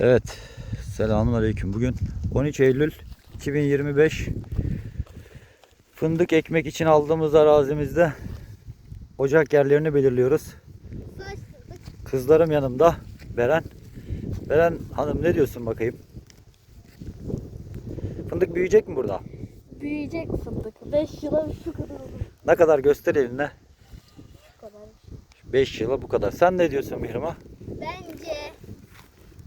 Evet. Selamun Aleyküm. Bugün 13 Eylül 2025. Fındık ekmek için aldığımız arazimizde ocak yerlerini belirliyoruz. Kızlarım yanımda. Beren. Beren hanım ne diyorsun bakayım? Fındık büyüyecek mi burada? Büyüyecek fındık. 5 yıla şu kadar olur. Ne kadar göster eline. Şu kadar. 5 yıla bu kadar. Sen ne diyorsun Mihrimah? Bence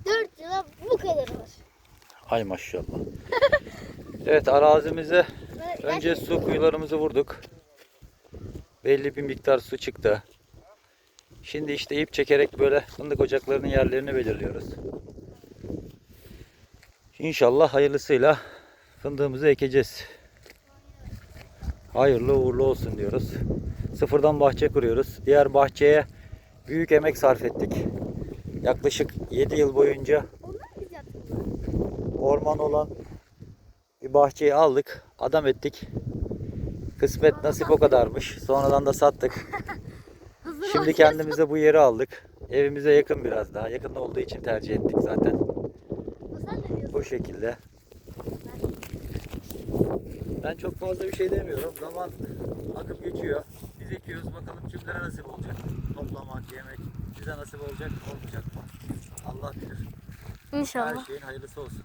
4 yıla bu kadar olur. Ay maşallah. evet arazimize Önce su kuyularımızı vurduk. Belli bir miktar su çıktı. Şimdi işte ip çekerek böyle fındık ocaklarının yerlerini belirliyoruz. İnşallah hayırlısıyla fındığımızı ekeceğiz. Hayırlı uğurlu olsun diyoruz. Sıfırdan bahçe kuruyoruz. Diğer bahçeye büyük emek sarf ettik. Yaklaşık 7 yıl boyunca. Orman olan bir bahçeyi aldık, adam ettik. Kısmet nasip o kadarmış. Sonradan da sattık. Şimdi kendimize bu yeri aldık. Evimize yakın biraz daha. Yakın olduğu için tercih ettik zaten. Bu şekilde. Ben çok fazla bir şey demiyorum. Zaman akıp geçiyor. Biz ekiyoruz bakalım kimlere nasip olacak. Toplamak, yemek. Bize nasip olacak mı olmayacak mı? Allah bilir. Her İnşallah. şeyin hayırlısı olsun.